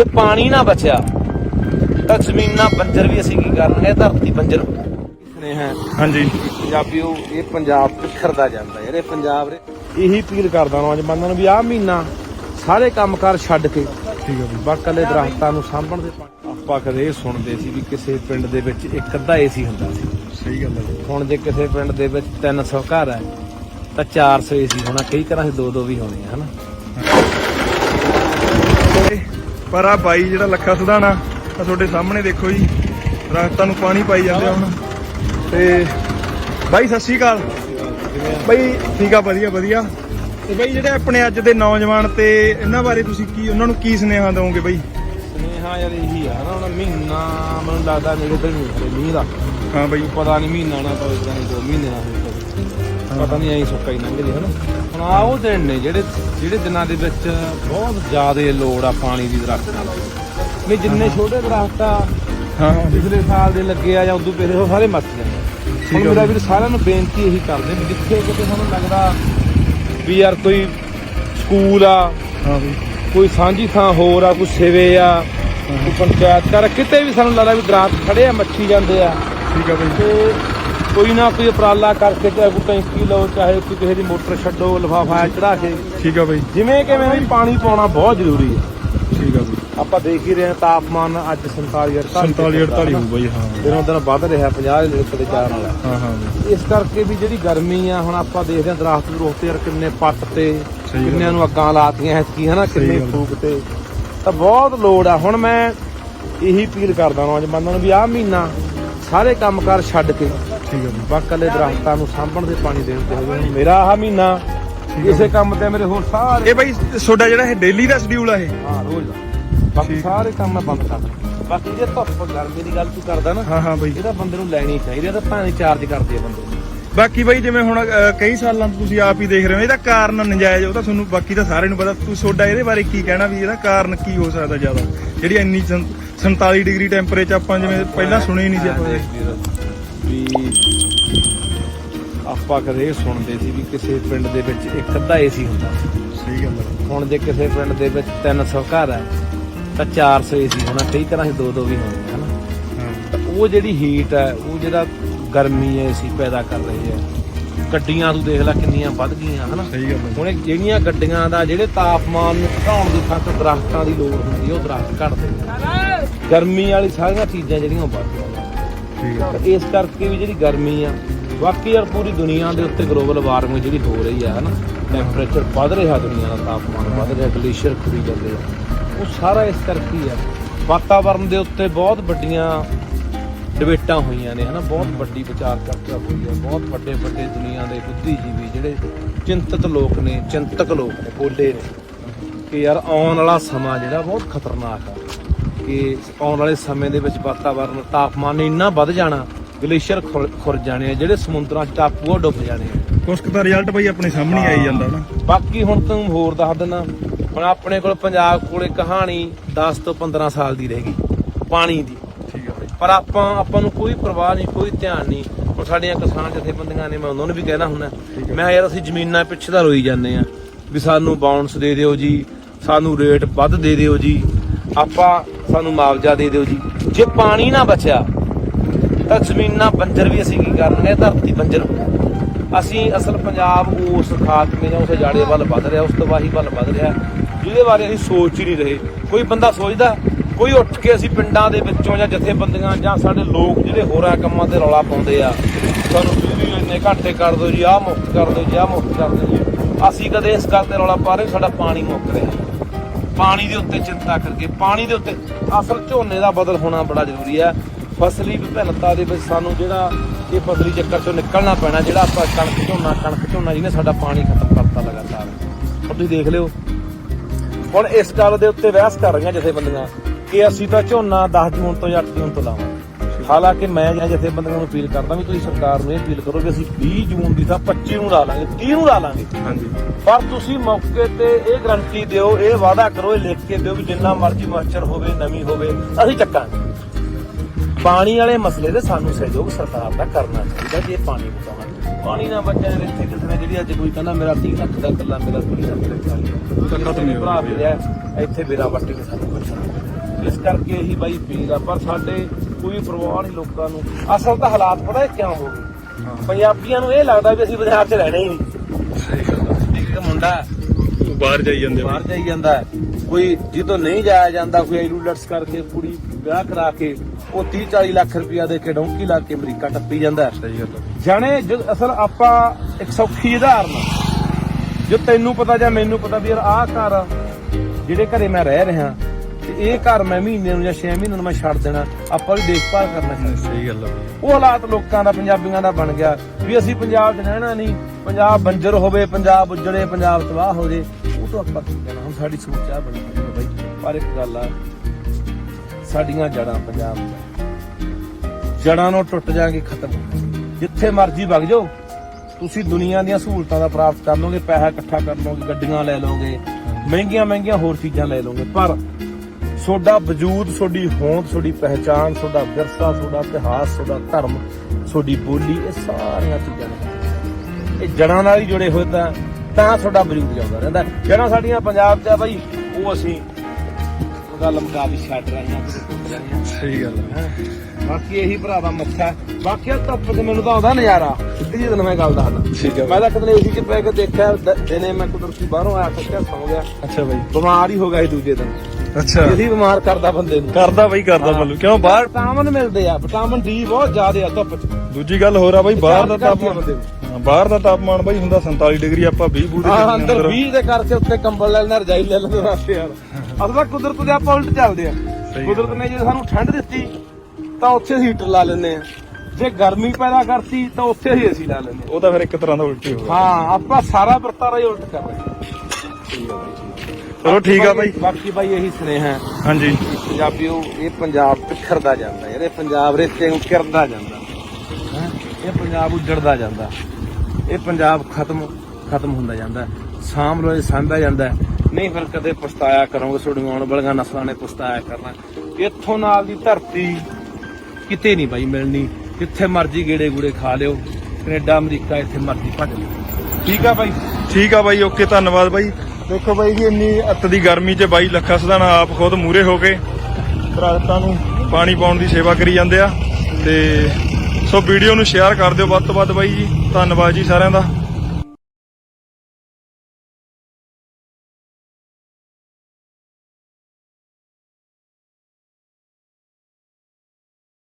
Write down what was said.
ਜੇ ਪਾਣੀ ਨਾ ਬਚਿਆ ਤਾਂ ਜ਼ਮੀਨਾਂ ਬੰਜਰ ਵੀ ਅਸੀਂ ਕੀ ਕਰਨਗੇ ਧਰਤੀ ਬੰਜਰ ਹੋ। ਜਾਣੀ ਹੈ ਹਾਂਜੀ। ਪੰਜਾਬੀਓ ਇਹ ਪੰਜਾਬ ਪਿਖਰਦਾ ਜਾਂਦਾ ਯਾਰ ਇਹ ਪੰਜਾਬ ਰੇ ਇਹੀ ਅਪੀਲ ਕਰਦਾ ਨੌਜਵਾਨਾਂ ਨੂੰ ਵੀ ਆਹ ਮਹੀਨਾ ਸਾਰੇ ਕੰਮਕਾਰ ਛੱਡ ਕੇ ਠੀਕ ਹੈ ਬਈ ਬਾਕਲੇ ਦਰਖਤਾਂ ਨੂੰ ਸਾਂਭਣ ਦੇ ਆਪਾਂ ਕਦੇ ਇਹ ਸੁਣਦੇ ਸੀ ਵੀ ਕਿਸੇ ਪਿੰਡ ਦੇ ਵਿੱਚ ਇੱਕ ਅੱਧਾ ਏਸੀ ਹੁੰਦਾ ਸੀ। ਸਹੀ ਗੱਲ ਹੈ। ਹੁਣ ਜੇ ਕਿਸੇ ਪਿੰਡ ਦੇ ਵਿੱਚ 300 ਘਰ ਹੈ ਤਾਂ 400 ਏਸੀ ਹੋਣਾ ਕਈ ਘਰਾਂ 'ਚ ਦੋ ਦੋ ਵੀ ਹੋਣੇ ਆ ਹਨਾ ਤੇ ਪਰ ਆ ਬਾਈ ਜਿਹੜਾ ਲੱਖਾ ਸੁਧਾਣਾ ਆ ਤੁਹਾਡੇ ਸਾਹਮਣੇ ਦੇਖੋ ਜੀ ਦਰਖਤਾਂ ਨੂੰ ਪਾਣੀ ਪਾਈ ਜਾਂਦੇ ਆ ਹੁਣ। ਤੇ ਬਾਈ ਸਤਿ ਸ਼੍ਰੀ ਅਕਾਲ। ਬਾਈ ਠੀਕ ਆ ਵਧੀਆ ਵਧੀਆ। ਤੇ ਬਾਈ ਜਿਹੜੇ ਆਪਣੇ ਅੱਜ ਦੇ ਨੌਜਵਾਨ ਤੇ ਇਹਨਾਂ ਬਾਰੇ ਤੁਸੀਂ ਕੀ ਉਹਨਾਂ ਨੂੰ ਕੀ ਸੁਨੇਹਾ ਦਿਓਗੇ ਬਾਈ? ਸੁਨੇਹਾ ਯਾਰ ਇਹੀ ਆ ਨਾ ਹੁਣ ਮਹੀਨਾ ਮੈਨੂੰ ਲੱਗਦਾ ਮੇਰੇ ਤੇ ਮੀਂਹ ਦਾ ਹਾਂ ਬਾਈ। ਪਤਾ ਨਹੀਂ ਮਹੀਨਾ ਨਾ ਪਵੇ ਪਤਾ ਨਹੀਂ ਦੋ ਮਹੀਨੇ ਨਾ ਹੋਵੇ ਪਤਾ ਨਹੀਂ ਐਂ ਸੁੱਕਾ ਹੀ ਲੰਘ ਜੇ ਹਨਾ? ਹੁਣ ਆ ਉਹ ਦਿਨ ਨੇ ਜਿਹੜੇ ਜਿਹੜੇ ਦਿਨਾਂ ਦੇ ਵਿੱਚ ਬਹੁਤ ਜ਼ਿਆਦਾ ਲੋੜ ਆ ਪਾਣੀ ਦੀ ਦਰਖਤਾਂ ਦੀ ਨਹੀਂ ਜਿੰਨੇ ਛੋਟੇ ਦਰਖਤ ਆ ਹਾਂ। ਪਿਛਲੇ ਸਾਲ ਦੇ ਲੱਗੇ ਆ ਜਾਂ ਉਦੋਂ ਪਹਿਲੇ ਉਹ ਸਾਰੇ ਮੱਚ ਜਾਂਦੇ ਠੀਕ ਹੁਣ ਮੇਰਾ। ਵੀਰ ਸਾਰਿਆਂ ਨੂੰ ਬੇਨਤੀ ਇਹੀ ਕਰਦੇ ਵੀ ਜਿੱਥੇ ਕਿਤੇ ਸਾਨੂੰ ਲੱਗਦਾ ਵੀ ਯਾਰ ਕੋਈ ਸਕੂਲ ਆ ਹਾਂ ਬਾਈ ਕੋਈ ਸਾਂਝੀ ਥਾਂ ਹੋਰ ਆ ਕੋਈ ਸਿਵੇ ਆ ਕੋਈ ਪੰਚਾਇਤ ਆ, ਕਿਤੇ ਵੀ ਸਾਨੂੰ ਲੱਗਦਾ ਵੀ ਦਰਖਤ ਖੜੇ ਆ ਮੱਛੀ ਜਾਂਦੇ ਆ। ਠੀਕ ਆ ਬਾਈ। ਤੇ ਕੋਈ ਨਾ ਕੋਈ ਉਪਰਾਲਾ ਕਰਕੇ ਚਾਹੇ ਕੋਈ ਟੈਂਕੀ ਲਓ ਚਾਹੇ ਕੋਈ ਕਿਸੇ ਦੀ ਮੋਟਰ ਛੱਡੋ ਲਿਫਾਫਾ ਚੜਾ ਕੇ। ਠੀਕ ਆ ਬਾਈ। ਜਿਵੇਂ ਕਿਵੇਂ ਵੀ ਪਾਣੀ ਪਾਉਣਾ ਬਹੁਤ ਜ਼ਰੂਰੀ ਹੈ। ਠੀਕ ਆ ਬਾਈ। ਆਪਾਂ ਦੇਖ ਹੀ ਰਹੇ ਹਾਂ ਤਾਪਮਾਨ ਅੱਜ 47 48 47 48 ਹੋ ਬਾਈ ਹਾਂ। ਦਿਨੋਂ ਦਿਨ ਵੱਧ ਰਿਹਾ 50 ਦੇ ਨੇੜੇ ਜਾਣ ਵਾਲਾ ਹਾਂ ਹਾਂ ਇਸ ਕਰਕੇ ਵੀ ਜਿਹੜੀ ਗਰਮੀ ਆ ਹੁਣ ਆਪਾਂ ਦੇਖਦੇ ਹਾਂ ਦਰਖਤ ਦਰੁਖਤ ਯਾਰ ਕਿੰਨੇ ਪੱਟ ਤੇ ਕਿੰਨਿਆਂ ਨੂੰ ਅੱਗਾਂ ਲਾਤੀਆਂ ਐਤਕੀ ਹਨਾ ਕਿੰਨੇ। ਫੂਕ ਤੇ। ਤਾਂ ਬਹੁਤ ਲੋੜ ਆ। ਹੁਣ ਮੈਂ ਇਹੀ ਅਪੀਲ ਕਰਦਾ ਨੌਜਵਾਨਾਂ ਨੂੰ ਵੀ ਆਹ ਮਹੀਨਾ ਸਾਰੇ ਕੰਮਕਾਰ ਛੱਡ ਕੇ ਠੀਕ ਆ ਬਾਈ ਬਾਕਲੇ ਦਰਖਤਾਂ ਨੂੰ ਸਾਂਭਣ ਤੇ ਪਾਣੀ ਦੇਣ ਤੇ ਹੋਵੇ ਮੇਰਾ ਆਹ ਮਹੀਨਾ ਇਸੇ ਕੰਮ ਤੇ ਮੇਰੇ ਹੋਰ ਸਾਰੇ ਇਹ ਬਾਈ ਤੁਹਾਡਾ ਜਿਹੜਾ ਇਹ ਡੇਲੀ ਦਾ ਸ਼ਡਿਊਲ ਆ ਇਹ? ਹਾਂ ਰੋਜ਼ ਦਾ। ਬਾਕੀ। ਸਾਰੇ ਕੰਮ ਮੈਂ ਬੰਦ ਕਰਦਾ ਬਾਕੀ ਜੇ ਧੁੱਪ ਗਰਮੀ ਦੀ ਗੱਲ ਤੂੰ ਕਰਦਾ ਨਾ ਹਾਂ ਹਾਂ ਬਾਈ। ਇਹਦਾ ਬੰਦੇ ਨੂੰ ਲੈਣੀ ਚਾਹੀਦੀ ਆ ਤਾਂ ਭਾਵੇਂ ਚਾਰਜ ਕਰਦੇ ਆ ਬੰਦੇ। ਬਾਕੀ ਬਾਈ ਜਿਵੇਂ ਹੁਣ ਕਈ ਸਾਲਾਂ ਤੋਂ ਤੁਸੀਂ ਆਪ ਹੀ ਦੇਖ ਰਹੇ ਹੋ ਇਹਦਾ ਕਾਰਨ ਨਜਾਇਜ਼ ਉਹ ਤਾਂ ਤੁਹਾਨੂੰ ਬਾਕੀ ਤਾਂ ਸਾਰਿਆਂ ਨੂੰ ਪਤਾ। ਤੂੰ ਤੁਹਾਡਾ ਇਹਦੇ ਬਾਰੇ ਕੀ ਕਹਿਣਾ ਵੀ ਇਹਦਾ ਕਾਰਨ ਕੀ ਹੋ ਸਕਦਾ ਜ਼ਿਆਦਾ? ਜਿਹੜੀ ਇੰਨੀ ਸੰ- 47 ਡਿਗਰੀ ਟੈਂਪਰੇਚਰ ਆਪਾਂ ਜਿਵੇਂ ਪਹਿਲਾਂ ਸੁਣੇ ਹੀ ਨਹੀਂ ਸੀ ਆਪਾਂ। ਵੀ ਆਪਾਂ ਕਦੇ ਇਹ ਸੁਣਦੇ ਸੀ ਵੀ ਕਿਸੇ ਪਿੰਡ ਦੇ ਵਿੱਚ ਇੱਕ ਅੱਧਾ ਏਸੀ ਹੁੰਦਾ। ਸਹੀ ਗੱਲ ਹੈ। ਹੁਣ ਜੇ ਕਿਸੇ ਪਿੰਡ ਦੇ ਵਿੱਚ 300 ਘਰ ਹੈ ਤਾਂ 400 ਏਸੀ ਹੋਣਾ ਕਈ ਘਰਾਂ 'ਚ ਦੋ ਦੋ ਵੀ ਹੋਣੇ ਹਨਾ? ਹਾਂ। ਤਾਂ ਉਹ ਜਿਹੜੀ ਹੀਟ ਹੈ ਉਹ ਜਿਹੜਾ ਗਰਮੀ ਹੈ ਏਸੀ ਪੈਦਾ ਕਰ ਰਹੀ ਹੈ। ਗੱਡੀਆਂ ਤੂੰ ਦੇਖ ਲੈ ਕਿੰਨੀਆਂ ਵੱਧ ਗਈਆਂ ਹਨਾ? ਸਹੀ ਗੱਲ ਹੈ। ਹੁਣ ਇਹ ਜਿਹੜੀਆਂ ਗੱਡੀਆਂ ਦਾ ਜਿਹੜੇ ਤਾਪਮਾਨ ਨੂੰ ਘਟਾਉਣ ਦੀ ਖਾਤਰ ਦਰਖਤਾਂ ਦੀ ਲੋੜ ਹੁੰਦੀ ਹੈ ਉਹ ਦਰਖਤ ਘਟਦੇ ਗਰਮੀ ਵਾਲੀ ਸਾਰੀਆਂ ਚੀਜ਼ਾਂ ਜਿਹੜੀਆਂ ਉਹ ਵੱਧਦੀਆਂ ਨੇ ਠੀਕ ਹੈ ਤਾਂ ਇਸ ਕਰਕੇ ਵੀ ਜਿਹੜੀ ਗਰਮੀ ਆ, ਬਾਕੀ ਯਾਰ ਪੂਰੀ ਦੁਨੀਆ ਦੇ ਉੱਤੇ ਗਲੋਬਲ ਵਾਰਮਿੰਗ ਜਿਹੜੀ ਹੋ ਰਹੀ ਆ, ਹਨਾ? ਟੈਂਪਰੇਚਰ ਵੱਧ ਰਿਹਾ ਦੁਨੀਆ ਦਾ, ਤਾਪਮਾਨ ਵੱਧ ਰਿਹਾ ਗਲੇਸ਼ੀਅਰ ਖੁਰੀ ਜਾਂਦੇ ਆ। ਉਹ ਸਾਰਾ ਇਸ ਕਰਕੇ ਹੀ ਆ। ਵਾਤਾਵਰਣ ਦੇ ਉੱਤੇ ਬਹੁਤ ਵੱਡੀਆਂ ਡਿਬੇਟਾਂ ਹੋਈਆਂ ਨੇ, ਹਨਾ? ਬਹੁਤ ਵੱਡੀ ਵਿਚਾਰ ਚਰਚਾ ਹੋਈ ਹੈ ਬਹੁਤ ਵੱਡੇ ਵੱਡੇ ਦੁਨੀਆ ਦੇ ਬੁੱਧੀਜੀਵੀ ਜਿਹੜੇ ਚਿੰਤਤ ਲੋਕ ਨੇ, ਚਿੰਤਕ ਲੋਕ ਨੇ, ਬੋਲੇ ਨੇ ਕਿ ਯਾਰ ਆਉਣ ਵਾਲਾ ਸਮਾਂ ਜਿਹੜਾ ਬਹੁਤ ਖਤਰਨਾਕ ਆ। ਕਿ ਆਉਣ ਵਾਲੇ ਸਮੇਂ ਦੇ ਵਿੱਚ ਵਾਤਾਵਰਣ ਤਾਪਮਾਨ ਨੇ ਇੰਨਾ ਵੱਧ ਜਾਣਾ ਗਲੇਸ਼ੀਅਰ ਖੁਰ ਜਾਣੇ ਆ ਜਿਹੜੇ ਸਮੁੰਦਰਾਂ 'ਚ ਟਾਪੂ ਡੁੱਬ ਜਾਣੇ ਆ। ਕੁਛ ਦਾ ਰਿਜ਼ਲਟ ਬਾਈ ਆਪਣੇ ਸਾਹਮਣੇ ਆਈ ਜਾਂਦਾ ਨਾ। ਬਾਕੀ ਹੁਣ ਤੂੰ ਹੋਰ ਦੱਸ ਦਿੰਦਾ ਹੁਣ ਆਪਣੇ ਕੋਲ ਪੰਜਾਬ ਕੋਲੇ ਕਹਾਣੀ 10 ਤੋਂ 15 ਸਾਲ ਦੀ ਰਹਿ ਗਈ ਪਾਣੀ ਦੀ। ਪਰ ਆਪਾਂ ਆਪਾਂ ਨੂੰ ਕੋਈ ਪਰਵਾਹ ਨਹੀਂ ਕੋਈ ਧਿਆਨ ਨਹੀਂ। ਹੁਣ ਸਾਡੀਆਂ ਕਿਸਾਨ ਜਥੇਬੰਦੀਆਂ ਨੇ ਮੈਂ ਉਹਨਾਂ ਨੂੰ ਵੀ ਕਹਿਣਾ ਹੁੰਦਾ ਮੈਂ ਯਾਰ ਅਸੀਂ ਜ਼ਮੀਨਾਂ ਪਿੱਛੇ ਦਾ ਰੋਈ ਜਾਂਦੇ ਆ ਵੀ ਸਾਨੂੰ ਬਾਉਂਸ ਦੇ ਦਿਓ ਜੀ ਸਾਨੂੰ ਰੇਟ ਵੱਧ ਦੇ ਦਿਓ ਜੀ। ਆਪਾਂ ਸਾਨੂੰ ਮੁਆਵਜ਼ਾ ਦੇ ਦਿਓ ਜੀ। ਜੇ ਪਾਣੀ ਨਾ ਬਚਿਆ, ਤਾਂ ਜ਼ਮੀਨਾਂ ਬੰਜਰ ਵੀ ਅਸੀਂ ਕੀ ਕਰਨਗੇ ਧਰਤੀ ਬੰਜਰ ਅਸੀਂ ਅਸਲ ਪੰਜਾਬ ਉਸ ਖਾਤਮੇ ਜਾਂ ਉਸ ਜਾੜੇ ਵੱਲ ਵੱਧ ਰਿਹਾ, ਉਸ ਤਬਾਹੀ ਵੱਲ ਵੱਧ ਰਿਹਾ। ਜਿਹਦੇ ਬਾਰੇ ਅਸੀਂ ਸੋਚ ਹੀ ਨਹੀਂ ਰਹੇ। ਕੋਈ ਬੰਦਾ ਸੋਚਦਾ, ਕੋਈ ਉੱਠ ਕੇ ਅਸੀਂ ਪਿੰਡਾਂ ਦੇ ਵਿੱਚੋਂ ਜਾਂ ਜਥੇਬੰਦੀਆਂ ਜਾਂ ਸਾਡੇ ਲੋਕ ਜਿਹੜੇ ਹੋਰਾਂ ਕੰਮਾਂ ਤੇ ਰੌਲਾ ਪਾਉਂਦੇ ਆ, ਸਾਨੂੰ ਬਿਜਲੀ ਇੰਨੇ ਘਾਟੇ ਕਰ ਦਿਓ ਜੀ, ਆਹ ਮੁਫਤ ਕਰ ਦਿਓ ਜੀ, ਆਹ ਮੁਫਤ ਕਰ ਦਿਓ ਜੀ। ਅਸੀਂ ਕਦੇ ਇਸ ਗੱਲ ਤੇ ਰੌਲਾ ਪਾ ਰਹੇ, ਸਾਡਾ ਪਾਣੀ ਮੁੱਕ ਰਿਹਾ। ਪਾਣੀ ਦੇ ਉੱਤੇ ਚਿੰਤਾ ਕਰਕੇ, ਪਾਣੀ ਦੇ ਉੱਤੇ ਅਸਲ ਝੋਨੇ ਦਾ ਬਦਲ ਹੋਣਾ ਬੜਾ ਜ਼ਰੂਰੀ ਹੈ। ਫਸਲੀ ਵਿਭਿੰਨਤਾ ਦੇ ਵਿੱਚ ਸਾਨੂੰ ਜਿਹੜਾ ਇਹ ਫਸਲੀ ਚੱਕਰ ਚੋਂ ਨਿਕਲਣਾ ਪੈਣਾ, ਜਿਹੜਾ ਆਪਾਂ ਕਣਕ ਝੋਨਾ ਕਣਕ ਝੋਨਾ ਜਿਹਨੇ ਸਾਡਾ ਪਾਣੀ ਖਤਮ ਕਰਤਾ ਲਗਾਤਾਰ। ਹੁਣ ਤੁਸੀਂ ਦੇਖ ਲਿਓ। ਹੁਣ ਇਸ ਗੱਲ ਦੇ ਉੱਤੇ ਬਹਿਸ ਕਰ ਰਹੀਆਂ ਜਥੇਬੰਦੀਆਂ ਕਿ ਅਸੀਂ ਤਾਂ ਝੋਨਾ 10 ਜੂਨ ਤੋਂ ਜਾਂ 8 ਜੂਨ ਤੋਂ ਲਾਵਾਂਗੇ। ਹਾਲਾਂਕਿ ਮੈਂ ਜਿਹੜਾ ਜਥੇਬੰਦੀਆਂ ਨੂੰ ਅਪੀਲ ਕਰਦਾ ਵੀ ਤੁਸੀਂ ਸਰਕਾਰ ਨੂੰ ਇਹ ਅਪੀਲ ਕਰੋ ਵੀ ਅਸੀਂ 20 ਜੂਨ ਦੀ ਥਾਂ 25 ਨੂੰ ਲਾ ਲਾਂਗੇ 30 ਨੂੰ ਲਾ ਲਾਂਗੇ। ਹਾਂਜੀ। ਪਰ ਤੁਸੀਂ ਮੌਕੇ ਤੇ ਇਹ ਗਰੰਟੀ ਦਿਓ ਇਹ ਵਾਅਦਾ ਕਰੋ ਇਹ ਲਿਖ ਕੇ ਦਿਓ ਵੀ ਜਿੰਨਾ ਮਰਜ਼ੀ ਮੱਛਰ ਹੋਵੇ ਨਮੀ ਹੋਵੇ ਅਸੀਂ ਚੱਕਾਂਗੇ। ਪਾਣੀ ਵਾਲੇ ਮਸਲੇ ਦੇ ਸਾਨੂੰ ਸਹਿਯੋਗ ਸਰਕਾਰ ਦਾ ਕਰਨਾ ਚਾਹੀਦਾ ਜੇ ਪਾਣੀ ਬਚਾਉਣਾ। ਪਾਣੀ ਨਾ ਬਚਿਆ ਤੇ ਇੱਥੇ ਕਿਸੇ ਨੇ ਜਿਹੜੀ ਅੱਜ ਕੋਈ ਕਹਿੰਦਾ ਮੇਰਾ 30 ਲੱਖ ਦਾ ਕੱਲਾ ਮੇਰਾ 30 ਲੱਖ ਦਾ ਚਾਹੀਦਾ ਖਤਮ ਹੀ ਹੋ ਭਰਾ ਇੱਥੇ ਬੇਰਾ ਵੱਟ ਕੇ ਸਾਨੂੰ ਬਚਾਉਣਾ। ਇਸ ਕਰਕੇ ਇਹੀ ਬਾਈ ਫੀਲ ਆ ਪਰ ਸਾਡੇ ਕੋਈ ਪਰਵਾਹ ਨਹੀਂ ਲੋਕਾਂ ਨੂੰ। ਅਸਲ ਤਾਂ ਹਾਲਾਤ ਪਤਾ ਹੈ ਕਿਉਂ ਹੋ ਗਏ। ਪੰਜਾਬੀਆਂ ਨੂੰ ਇਹ ਲੱਗਦਾ ਵੀ ਅਸੀਂ ਬਾਜ਼ਾਰ 'ਚ ਰਹਿਣਾ ਹੀ ਨਹੀਂ। ਸਹੀ ਗੱਲ ਇੱਕ ਇੱਕ ਮੁੰਡਾ ਬਾਹਰ ਜਾਈ ਜਾਂਦੇ ਬਾਹਰ ਜਾਈ ਜਾਂਦਾ। ਕੋਈ ਜਦੋਂ ਨਹੀਂ ਜਾਇਆ ਜਾਂਦਾ ਕੋਈ ਐਲੂਲਟਸ ਕਰਕੇ ਕੁੜੀ ਵਿਆਹ ਕਰਾ ਕੇ ਉਹ 30 40 ਲੱਖ ਰੁਪਇਆ ਦੇ ਕੇ ਡੌਂਕੀ ਲਾ ਕੇ ਅਮਰੀਕਾ ਟੱਪੀ ਜਾਂਦਾ। ਹੈ। ਸਹੀ ਗੱਲ ਜਾਣੇ ਜਦ ਅਸਲ ਆਪਾਂ ਇੱਕ ਸੌਖੀ ਉਦਾਹਰਨ ਜੋ ਤੈਨੂੰ ਪਤਾ ਜਾਂ ਮੈਨੂੰ ਪਤਾ ਵੀ ਯਾਰ ਆਹ ਘਰ ਜਿਹੜੇ ਘਰੇ ਮੈਂ ਰਹਿ ਰਿਹਾ ਇਹ ਘਰ ਮੈਂ ਮਹੀਨੇ ਨੂੰ ਜਾਂ 6 ਮਹੀਨੇ ਨੂੰ ਮੈਂ ਛੱਡ ਦੇਣਾ। ਆਪਾਂ ਵੀ ਦੇਖਭਾਲ ਕਰਨਾ ਚਾਹੀਦਾ। ਸਹੀ ਗੱਲ ਆ ਉਹ ਹਾਲਾਤ ਲੋਕਾਂ ਦਾ ਪੰਜਾਬੀਆਂ ਦਾ ਬਣ ਗਿਆ। ਵੀ ਅਸੀਂ ਪੰਜਾਬ 'ਚ ਰਹਿਣਾ ਨਹੀਂ ਪੰਜਾਬ ਬੰਜਰ ਹੋਵੇ ਪੰਜਾਬ ਉੱਜੜੇ ਪੰਜਾਬ ਤਬਾਹ ਹੋ ਜੇ ਉਹ ਤਾਂ ਆਪਾਂ ਕੀ ਕਹਿਣਾ? ਹੁਣ ਸਾਡੀ ਸੋਚ ਆ ਬਣੀ ਹੈ ਬਾਈ। ਪਰ ਇੱਕ ਗੱਲ ਆ ਸਾਡੀਆਂ ਜੜਾਂ ਪੰਜਾਬ 'ਚ ਜੜਾਂ ਨੂੰ ਟੁੱਟ ਜਾਣਗੇ ਖਤਮ ਜਿੱਥੇ ਮਰਜ਼ੀ ਵਗ ਜਾਓ ਤੁਸੀਂ ਦੁਨੀਆ ਦੀਆਂ ਸਹੂਲਤਾਂ ਦਾ ਪ੍ਰਾਪਤ ਕਰ ਲਓਗੇ ਪੈਸਾ ਇਕੱਠਾ ਕਰ ਲਓਗੇ ਗੱਡੀਆਂ ਲੈ ਲਓਗੇ ਮਹਿੰਗੀਆਂ ਮਹਿੰਗੀਆਂ ਹੋਰ ਚੀਜ਼ਾਂ ਲੈ ਲਓਗੇ। ਪਰ ਤੁਹਾਡਾ ਵਜੂਦ ਤੁਹਾਡੀ ਹੋਂਦ ਤੁਹਾਡੀ ਪਹਿਚਾਨ ਤੁਹਾਡਾ ਵਿਰਸਾ ਤੁਹਾਡਾ ਇਤਿਹਾਸ ਤੁਹਾਡਾ ਧਰਮ ਤੁਹਾਡੀ ਬੋਲੀ ਇਹ ਸਾਰੀਆਂ ਚੀਜ਼ਾਂ ਨੇ। ਇਹ ਜੜਾਂ ਨਾਲ ਹੀ ਜੁੜੇ ਹੋਏ ਤਾਂ ਤਾਂ ਤੁਹਾਡਾ ਵਜੂਦ ਜਾਂਦਾ ਰਹਿੰਦਾ। ਜੜਾਂ ਸਾਡੀਆਂ ਪੰਜਾਬ 'ਚ ਆ ਬਾਈ। ਉਹ ਅਸੀਂ ਗੱਲ ਮੁਕਾ ਵੀ ਛੱਡ ਰਹੇ ਹਾਂ ਸਹੀ ਗੱਲ ਹੈਂ। ਬਾਕੀ ਇਹੀ ਭਰਾਵਾ ਮੱਥਾ ਬਾਕੀ ਧੁੱਪ ਤੇ ਮੈਨੂੰ ਤਾਂ ਆਉਂਦਾ ਨਜ਼ਾਰਾ। ਸਿੱਧੀ ਜਿਹੀ ਤੈਨੂੰ ਮੈਂ ਗੱਲ ਦੱਸਦਾ। ਠੀਕ ਹੈ ਮੈਂ ਤਾਂ ਕਦੇ ਏਸੀ 'ਚ ਪੈ ਕੇ ਦੇਖਿਆ ਦ- ਦਿਨੇ ਮੈਂ ਕੁਦਰਤੀ ਬਾਹਰੋਂ ਆਇਆ ਸੱਚਾ ਸੌ ਗਿਆ। ਅੱਛਾ ਬਾਈ। ਬਿਮਾਰ ਹੀ ਹੋ ਗਿਆ ਸੀ ਦੂਜੇ ਦਿਨ। ਅੱਛਾ। ਇਹੀ ਬਿਮਾਰ ਕਰਦਾ ਬੰਦੇ ਨੂੰ। ਕਰਦਾ ਬਾਈ ਕਰਦਾ ਮੱਲੂ ਕਿਉਂ? ਬਾਹਰ ਵਿਟਾਮਿਨ ਮਿਲਦੇ ਆ ਵਿਟਾਮਿਨ ਡੀ ਬਹੁਤ ਜ਼ਿਆਦਾ ਆ ਧੁੱਪ 'ਚ। ਦੂਜੀ ਗੱਲ ਹੋਰ ਆ ਬਾਈ ਬਾਹਰ ਦਾ ਆ ਤਾਪਮਾਨ। ਹਾਂ, ਬਾਹਰ ਦਾ ਤਾਪਮਾਨ ਬਾਈ ਹੁੰਦਾ 47 ਡਿਗਰੀ ਆਪਾਂ 20 ਬੂਦੇ ਹਾਂ ਅੰਦਰ 20 ਦੇ ਕਰਕੇ ਉੱਤੇ ਕੰਬਲ ਲੈ ਲੈਣਾ ਰਜਾਈ ਲੈ ਲੈਂਦੇ ਵਾਸਤੇ ਯਾਰ। ਅਸਲ ਤਾਂ ਕੁਦਰਤ ਦੇ ਆਪਾਂ ਉਲਟ ਚੱਲਦੇ ਆ। ਕੁਦਰਤ ਨੇ ਜੇ ਸਾਨੂੰ ਠੰਡ ਦਿੱਤੀ ਤਾਂ ਉੱਥੇ ਹੀਟਰ ਲਾ ਲੈਂਦੇ ਆ। ਜੇ ਗਰਮੀ ਪੈਦਾ ਕਰਤੀ ਤਾਂ ਉੱਥੇ ਹੀ ਏਸੀ ਲਾ ਲੈਂਦੇ ਉਹ ਤਾਂ ਫਿਰ ਇੱਕ ਤਰ੍ਹਾਂ ਦਾ ਉਲਟੀ ਹੋ ਆ ਗਿਆ। ਹਾਂ ਆਪਾਂ ਸਾਰਾ ਵਰਤਾਰਾ ਹੀ ਉਲਟ ਕਰ ਰਹੇ ਹਾਂ। ਚਲੋ ਠੀਕ ਆ ਬਾਈ। ਬਾਕੀ ਬਾਈ ਇਹੀ ਸੁਨੇਹਾ ਹੈ। ਹਾਂਜੀ। ਪੰਜਾਬੀਓ ਇਹ ਪੰਜਾਬ ਪਿਖਰਦਾ ਜਾਂਦਾ ਯਾਰ ਇਹ ਪੰਜਾਬ ਰੇਤੇ ਨੂੰ ਕਿਰਦਾ ਜਾਂਦਾ। ਹੈਂ? ਇਹ ਪੰਜਾਬ ਉੱਜੜਦਾ ਜਾਂਦਾ। ਇਹ ਪੰਜਾਬ ਖਤਮ ਖਤਮ ਹੁੰਦਾ ਜਾਂਦਾ। ਸਾਂਭ ਲੋ ਇਹ ਸਾਂਭਿਆ ਜਾਂਦਾ। ਨਹੀਂ ਫਿਰ ਕਦੇ ਪਛਤਾਇਆ ਕਰੋਗੇ ਤੁਹਾਡੀਆਂ ਆਉਣ ਵਾਲੀਆਂ ਨਸਲਾਂ ਨੇ ਪਛਤਾਇਆ ਕਰਨਾ। ਇੱਥੋਂ ਨਾਲ ਦੀ ਧਰਤੀ ਕਿਤੇ ਨਹੀਂ ਬਾਈ ਮਿਲਣੀ। ਜਿੱਥੇ ਮਰਜ਼ੀ ਗੇੜੇ ਗੂੜੇ ਖਾ ਲਿਓ। ਕੈਨੇਡਾ ਅਮਰੀਕਾ ਇੱਥੇ ਮਰਜ਼ੀ ਭੱਜ ਲਿਓ। ਠੀਕ ਆ ਬਾਈ? ਠੀਕ ਆ ਬਾਈ ਓਕੇ ਧੰਨਵਾਦ ਬਾਈ। ਦੇਖੋ ਬਾਈ ਜੀ, ਇੰਨੀ ਅੱਤ ਦੀ ਗਰਮੀ 'ਚ ਬਾਈ ਲੱਖਾ ਸਦਾਨਾ ਆਪ ਖੁਦ ਮੂਰੇ ਹੋ ਕੇ ਦਰਖਤਾਂ ਨੂੰ ਪਾਣੀ ਪਾਉਣ ਦੀ ਸੇਵਾ ਕਰੀ ਜਾਂਦੇ ਆ। ਤੇ ਸੋ ਵੀਡੀਓ ਨੂੰ ਸ਼ੇਅਰ ਕਰ ਦਿਓ ਵੱਧ ਤੋਂ ਵੱਧ ਬਾਈ ਜੀ। ਧੰਨਵਾਦ ਜੀ ਸਾਰਿਆਂ ਦਾ।